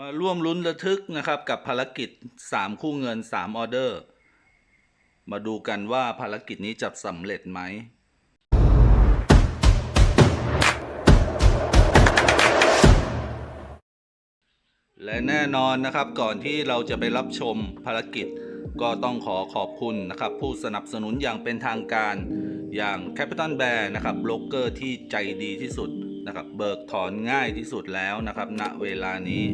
มาร่วมลุ้นระทึกนะครับกับภารกิจ 3 คู่เงิน 3 ออเดอร์ มาดูกันว่าภารกิจนี้จะสำเร็จไหมและแน่นอนนะครับก่อนที่เราจะไปรับชมภารกิจ ก็ต้องขอขอบคุณนะครับ ผู้สนับสนุนอย่างเป็นทางการ อย่าง Capital Bear นะครับโบรกเกอร์ที่ใจดีที่สุดนะครับ เบิกถอนง่ายที่สุดแล้วนะครับ ณเวลานี้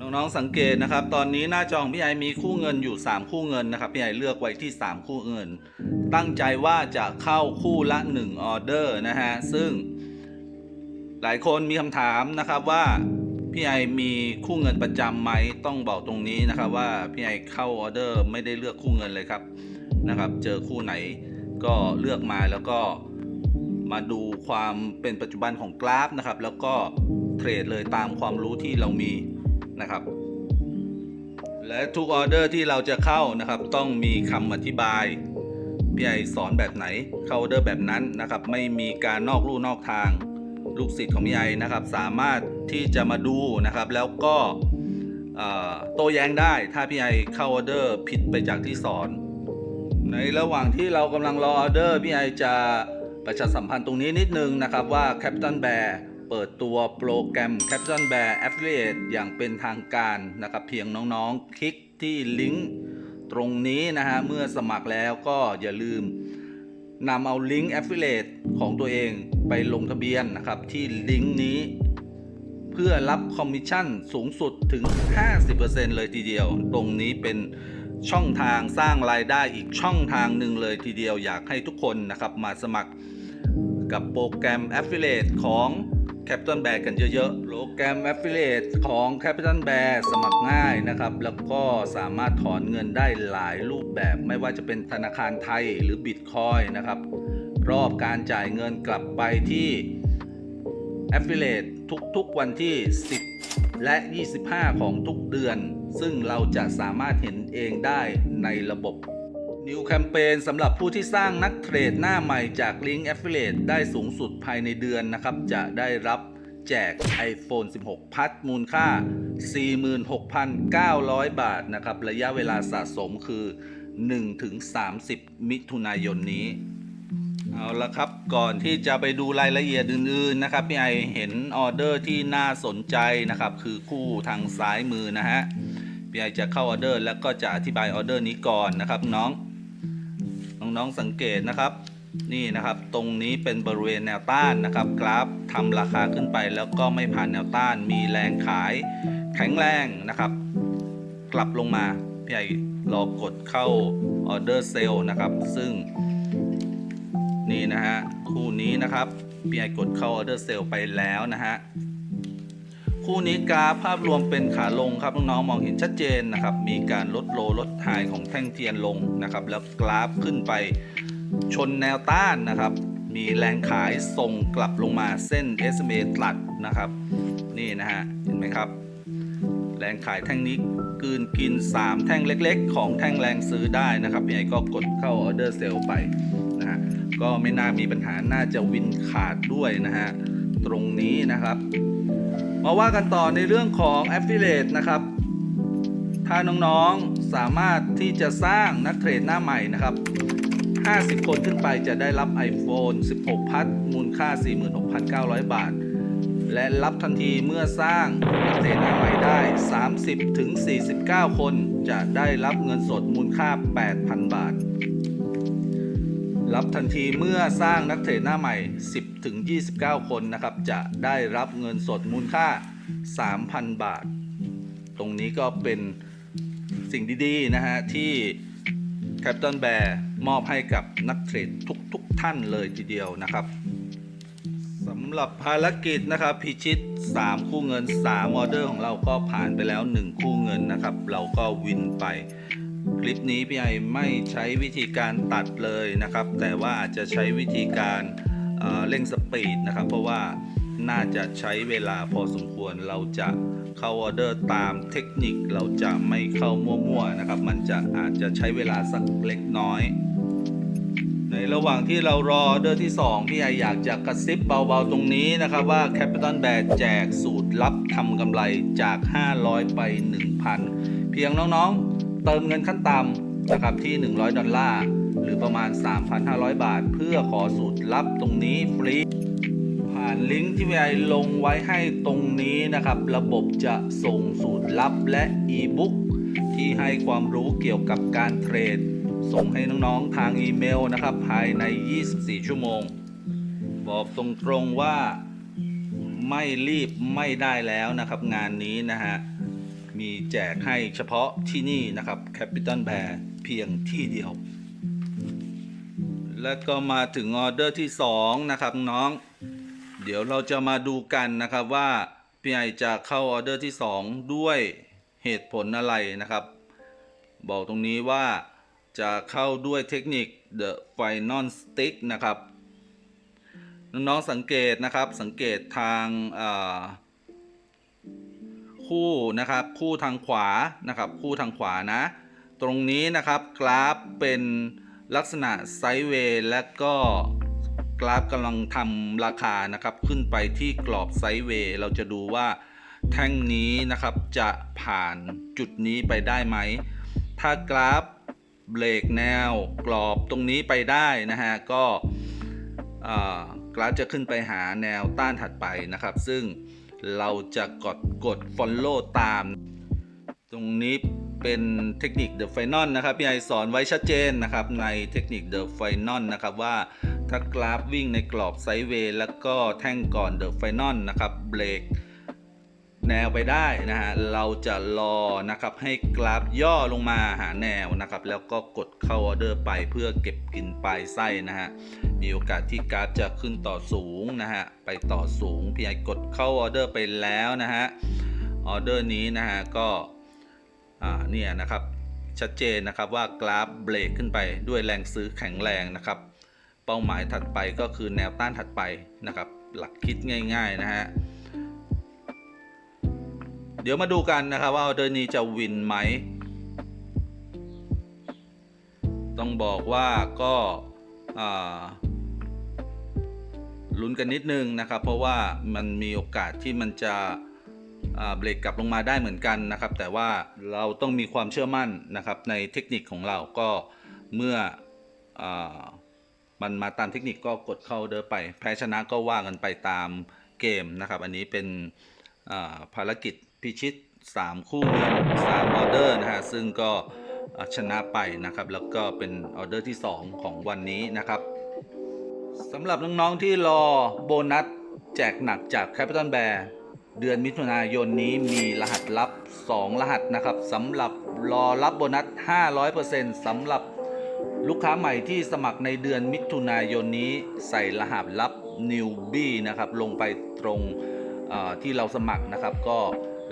น้องๆสังเกตนะครับ ตอนนี้หน้าจอของพี่ไอมีคู่เงินอยู่ 3 คู่เงินนะครับพี่ไอเลือกไว้ที่ 3 คู่เงิน ตั้งใจว่าจะเข้าคู่ละ 1 ออเดอร์นะฮะ ซึ่งหลายคนมีคำถามนะครับว่าพี่ไอมีคู่เงินประจำไหมต้องบอกตรงนี้นะครับว่าพี่ไอเข้าออเดอร์ไม่ได้เลือกคู่เงินเลยครับนะครับ เจอคู่ไหนก็เลือกมาแล้วก็มาดูความเป็นปัจจุบันของกราฟนะครับ แล้วก็เทรดเลยตามความรู้ที่เรามี นะครับ และทุกออเดอร์ที่เราจะเข้านะครับ ต้องมีคำอธิบายพี่ไอสอนแบบไหนเข้าออเดอร์แบบนั้นนะครับ ไม่มีการนอกลู่นอกทาง ลูกศิษย์ของพี่ไอนะครับ สามารถที่จะมาดูนะครับ แล้วก็โต้แย้งได้ถ้าพี่ไอเข้าออเดอร์ผิดไปจากที่สอน ในระหว่างที่เรากำลังรอออเดอร์พี่ไอจะประชาสัมพันธ์ตรงนี้นิดนึงนะครับว่า Captain Bear เปิดตัวโปรแกรม Captain Bear Affiliate อย่างเป็นทางการนะครับ เพียงน้องๆ คลิกที่ลิงก์ตรงนี้นะฮะ เมื่อสมัครแล้วก็อย่าลืมนำเอาลิงก์ Affiliate ของตัวเองไปลงทะเบียนนะครับ ที่ลิงก์นี้ เพื่อรับคอมมิชชั่นสูงสุดถึง 50%เลยทีเดียว ตรงนี้เป็นช่องทางสร้างรายได้อีกช่องทางหนึ่งเลยทีเดียวอยากให้ทุกคนนะครับมาสมัครกับโปรแกรม Affiliate ของ Capital Bear กันเยอะๆ โปรแกรม Affiliate ของ Capital Bear สมัครง่ายนะครับ แล้วก็สามารถถอนเงินได้หลายรูปแบบ ไม่ว่าจะเป็นธนาคารไทยหรือ Bitcoin นะครับ รอบการจ่ายเงินกลับไปที่ Affiliate ทุกๆวันที่ 10 และ 25 ของทุกเดือน ซึ่งเราจะสามารถเห็นเองได้ในระบบ New Campaign สำหรับผู้ที่สร้างนักเทรดหน้าใหม่จากลิงก์ Affiliate ได้สูงสุดภายในเดือนนะครับ จะได้รับแจก iPhone 16 พัดมูลค่า 46,900 บาทนะครับ ระยะเวลาสะสมคือ 1-30 มิถุนายนนี้ เอาละครับก่อนที่จะไปดูรายละเอียดอื่นๆนะครับพี่ไอเห็นออเดอร์ที่น่าสนใจนะครับ คือคู่ทางซ้ายมือนะฮะพี่ไอจะเข้าออเดอร์แล้วก็จะอธิบายออเดอร์นี้ก่อนนะครับน้อง น้องสังเกตนะครับ นี่นะครับตรงนี้เป็นบริเวณแนวต้านนะครับ กราฟทำราคาขึ้นไปแล้วก็ไม่ผ่านแนวต้าน มีแรงขายแข็งแรงนะครับ กลับลงมาพี่ไอรอกดเข้าออเดอร์เซลล์นะครับ ซึ่ง นี่นะฮะคู่นี้นะครับพี่ไอกดเข้าออเดอร์เซลไปแล้วนะฮะ คู่นี้กราฟภาพรวมเป็นขาลงครับน้องๆมองเห็นชัดเจนนะครับ มีการลดโลลดไฮของแท่งเทียนลงนะครับ แล้วกราฟขึ้นไปชนแนวต้านนะครับ มีแรงขายส่งกลับลงมาเส้น SMA ตัดนะครับ นี่นะฮะเห็นไหมครับ แรงขายแท่งนี้กืนกิน 3 แท่งเล็ก ๆ ของแท่งแรงซื้อได้นะครับพี่ไอก็กดเข้าออเดอร์เซลไปนะฮะก็ไม่น่ามีปัญหาน่าจะวินขาดด้วยนะฮะตรงนี้นะครับ มาว่ากันต่อในเรื่องของ Affiliate นะครับ ถ้าน้องๆสามารถที่จะสร้างนักเทรดหน้าใหม่นะครับ 50 คนขึ้นไปจะได้รับ iPhone 16 พัดมูลค่า 46,900 บาท และรับทันทีเมื่อสร้างนักเทรดหน้าใหม่ได้ 30-49 คนจะได้รับเงินสดมูลค่า 8,000 บาท รับทันทีเมื่อสร้างนักเทรดหน้าใหม่ 10ถึง29 คนนะครับ จะได้รับเงินสดมูลค่า 3,000 บาท ตรงนี้ก็เป็นสิ่งดีๆนะฮะ ที่ Captain Bear มอบให้กับนักเทรดทุกๆทท่านเลยทีเดียวนะครับสำหรับภารกิจนะครับพิชิต 3 คู่เงิน3ออเดอร์ของเราก็ผ่านไปแล้ว 1 คู่เงินนะครับ เราก็วินไป คลิปนี้พี่ไอไม่ใช้วิธีการตัดเลยนะครับ แต่ว่าอาจจะใช้วิธีการเอ่อเร่งสปีดนะครับ เพราะว่าน่าจะใช้เวลาพอสมควรเราจะเข้าออเดอร์ตามเทคนิคเราจะไม่เข้ามั่วๆนะครับ มันจะอาจจะใช้เวลาสักเล็กน้อย ในระหว่างที่เรารอออเดอร์ที่ 2 พี่ไออยากจะกระซิบเบาๆตรงนี้นะครับว่า Capital Bear แจกสูตรลับทำกำไรจาก 500 ไป 1,000 เพียงน้องๆ เติมเงินขั้นต่ำนะครับที่ 100 ดอลลาร์ หรือประมาณ 3,500 บาท เพื่อขอสูตรลับตรงนี้ฟรี ผ่านลิงก์ที่พี่ไอลงไว้ให้ตรงนี้นะครับ ระบบจะส่งสูตรลับและอีบุ๊กที่ให้ความรู้เกี่ยวกับการเทรด ส่งให้น้องๆทางอีเมลนะครับ ภายใน 24 ชั่วโมง บอกตรงๆว่าไม่รีบไม่ได้แล้วนะครับงานนี้นะฮะ มีแจกให้เฉพาะที่นี่นะครับ Capital Bear เพียงที่เดียว และก็มาถึงออเดอร์ที่ 2 นะครับน้อง เดี๋ยวเราจะมาดูกันนะครับว่าพี่ไอจะเข้าออเดอร์ที่ 2 ด้วยเหตุผลอะไรนะครับ บอกตรงนี้ว่าจะเข้าด้วยเทคนิค The Final Stick นะครับ น้องๆสังเกตนะครับสังเกตทางอ่า คู่นะครับคู่ทางขวานะครับคู่ทางขวานะตรงนี้นะครับกราฟเป็นลักษณะไซด์เวย์และก็กราฟกำลังทำราคานะครับขึ้นไปที่กรอบไซด์เวย์เราจะดูว่าแท่งนี้นะครับจะผ่านจุดนี้ไปได้ไหม ถ้ากราฟเบรกแนวกรอบตรงนี้ไปได้นะฮะก็กราฟจะขึ้นไปหาแนวต้านถัดไปนะครับ ซึ่ง เราจะกดกด follow ตาม ตรงนี้เป็นเทคนิค The Final นะครับ พี่ไอสอนไว้ชัดเจนนะครับ ในเทคนิค The Final นะครับว่าถ้ากราฟวิ่งในกรอบไซด์เวย์แล้วก็แท่งก่อน The Final นะครับเบรก แนวไปได้นะฮะ เราจะรอนะครับให้กราฟย่อลงมาหาแนวนะครับ แล้วก็กดเข้าออเดอร์ไปเพื่อเก็บกินปลายไส้นะฮะ มีโอกาสที่กราฟจะขึ้นต่อสูงนะฮะ ไปต่อสูง พี่ไอกดเข้าออเดอร์ไปแล้วนะฮะ ออเดอร์นี้นะฮะก็อ่าเนี่ยนะครับชัดเจนนะครับว่ากราฟเบรกขึ้นไปด้วยแรงซื้อแข็งแรงนะครับ เป้าหมายถัดไปก็คือแนวต้านถัดไปนะครับ หลักคิดง่าย ๆ นะฮะ เดี๋ยวมาดูกันนะครับว่าเดอร์นี้จะวินไหม ต้องบอกว่าก็ลุ้นกันนิดนึงนะครับ เพราะว่ามันมีโอกาสที่มันจะเบรกกลับลงมาได้เหมือนกันนะครับ แต่ว่าเราต้องมีความเชื่อมั่นนะครับในเทคนิคของเราก็เมื่ออมันมาตามเทคนิคก็กดเข้าเดอร์ไป แพ้ชนะก็ว่ากันไปตามเกมนะครับ อันนี้เป็นภารกิจ พิชิต 3 คู่เงิน3ออเดอร์นะฮะซึ่งก็ชนะไปนะครับ แล้วก็เป็นออเดอร์ที่ 2 ของวันนี้นะครับสำหรับน้องๆที่รอโบนัสแจกหนักจาก Capital Bear เดือนมิถุนายนนี้มีรหัสลับ 2 รหัสนะครับสำหรับรอรับโบนัส 500%สำหรับลูกค้าใหม่ที่สมัครในเดือนมิถุนายนนี้ใส่รหัสลับ Newbie นะครับลงไปตรงที่เราสมัครนะครับก็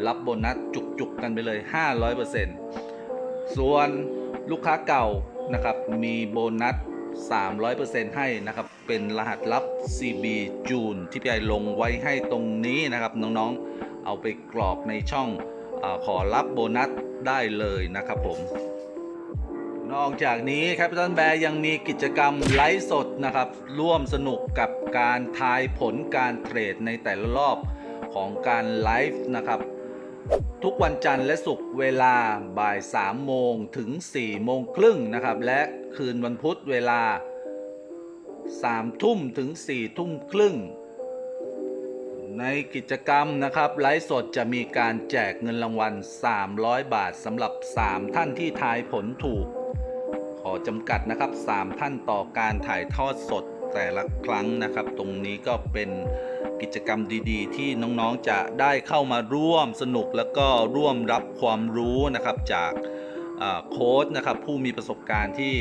รับโบนัสจุกๆกันไปเลย 500%ส่วนลูกค้าเก่านะครับมีโบนัส 300%ให้นะครับ เป็นรหัสลับ CB June ที่พี่ไอลงไว้ให้ตรงนี้นะครับ น้องๆเอาไปกรอกในช่องอขอรับโบนัสได้เลยนะครับผม นอกจากนี้ Capital Bear ยังมีกิจกรรมไลฟ์สดนะครับ ร่วมสนุกกับการทายผลการเทรดในแต่ละรอบของการไลฟ์นะครับ ทุกวันจันทร์และศุกร์เวลาบ่าย3โมงถึง4โมงครึ่งนะครับ และคืนวันพุธเวลา3ทุ่มถึง4ทุ่มครึ่ง ในกิจกรรมนะครับ ไลฟ์สดจะมีการแจกเงินรางวัล 300 บาทสำหรับ 3 ท่านที่ทายผลถูก ขอจำกัดนะครับ 3 ท่านต่อการถ่ายทอดสดแต่ละครั้งนะครับ ตรงนี้ก็เป็น กิจกรรมดีๆ ที่น้องๆจะได้เข้ามาร่วมสนุกแล้วก็ร่วมรับความรู้นะครับจากโค้ชนะครับผู้มีประสบการณ์ที่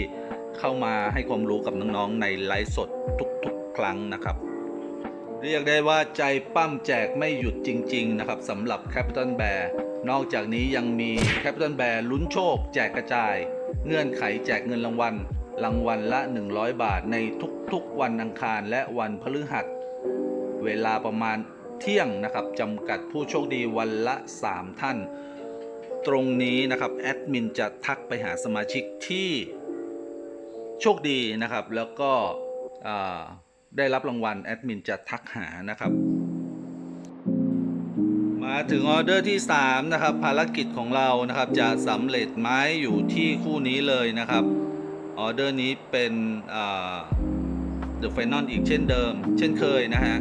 เข้ามาให้ความรู้กับน้องๆในไลฟ์สดทุกๆ ครั้งนะครับ เรียกได้ว่าใจปั้มแจกไม่หยุดจริง ๆ นะครับสำหรับ Capital Bear นอกจากนี้ยังมี Capital Bear ลุ้นโชค แจกกระจาย เงื่อนไขแจกเงินรางวัลรางวัลละ 100 บาทในทุกๆ วันอังคารและวันพฤหัส เวลาประมาณเที่ยงนะครับจำกัดผู้โชคดีวันละ 3 ท่าน ตรงนี้นะครับแอดมินจะทักไปหาสมาชิกที่โชคดีนะครับ แล้วก็ได้รับรางวัลแอดมินจะทักหานะครับ มาถึงออเดอร์ที่ 3 นะครับ ภารกิจของเรานะครับ จะสำเร็จไหมอยู่ที่คู่นี้เลยนะครับออเดอร์นี้เป็นเดอะไฟนอลอีกเช่นเดิม เช่นเคยนะฮะ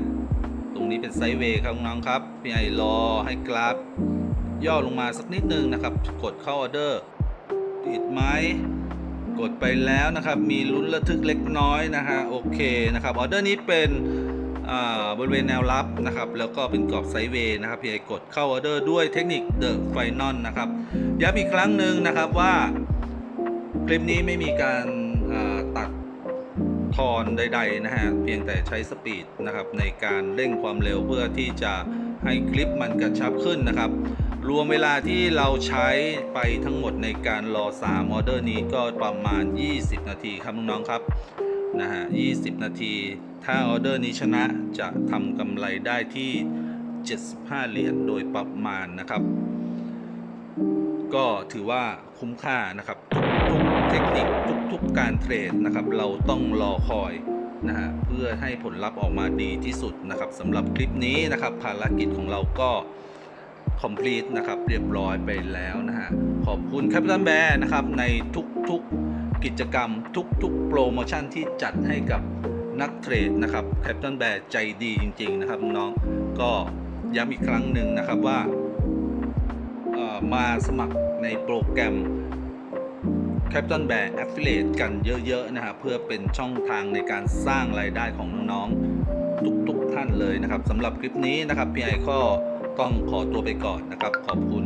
นี้เป็นไซด์เวย์ครับน้องครับพี่ไอรอให้กราฟ ย่อลงมาสักนิดนึงนะครับ กดเข้าออเดอร์ ติดไหมกดไปแล้วนะครับ มีลุ้นระทึกเล็กน้อยนะฮะโอเคนะครับออเดอร์นี้เป็นบริเวณแนวรับนะครับ แล้วก็เป็นกรอบไซเวย์นะครับพี่ไอกดเข้าออเดอร์ด้วยเทคนิคเดอะไฟนอลนะครับย้ำอีกครั้งหนึ่งนะครับว่า คลิปนี้ไม่มีการ ทอนใดๆนะฮะเพียงแต่ใช้สปีดนะครับในการเร่งความเร็วเพื่อที่จะให้คลิปมันกระชับขึ้นนะครับ รวมเวลาที่เราใช้ไปทั้งหมดในการรอ3ออเดอร์นี้ก็ประมาณ 20 นาทีครับน้องๆครับนะฮะ20 นาที ถ้าออเดอร์นี้ชนะจะทำกำไรได้ที่ 75 เหรียญโดยประมาณนะครับ ก็ถือว่าคุ้มค่านะครับ ทุกๆเทคนิคทุก การเทรดนะครับ เราต้องรอคอยนะฮะเพื่อให้ผลลัพธ์ออกมาดีที่สุดนะครับสำหรับคลิปนี้นะครับ ภารกิจของเราก็ complete นะครับ เรียบร้อยไปแล้วนะฮะขอบคุณ Capital Bear นะครับในทุกๆกิจกรรมทุกๆโปรโมชั่นที่จัดให้กับนักเทรดนะครับ Capital Bear ใจดีจริง ๆ นะครับน้องก็ย้ำอีกครั้งหนึ่งนะครับว่ามาสมัครในโปรแกรม Captain Bear Affiliate กันเยอะๆนะฮะเพื่อเป็นช่องทางในการสร้างรายได้ของน้องๆ ทุกๆท่านเลยนะครับสำหรับคลิปนี้นะครับพี่ไอก็ต้องขอตัวไปก่อนนะครับ ขอบคุณ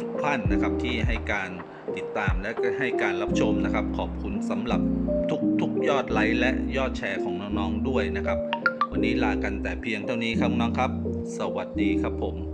ทุกๆท่านนะครับที่ให้การติดตามและก็ให้การรับชมนะครับ ขอบคุณสำหรับทุกๆยอดไลค์และยอดแชร์ของน้องๆด้วยนะครับ วันนี้ลากันแต่เพียงเท่านี้ครับน้องครับ สวัสดีครับผม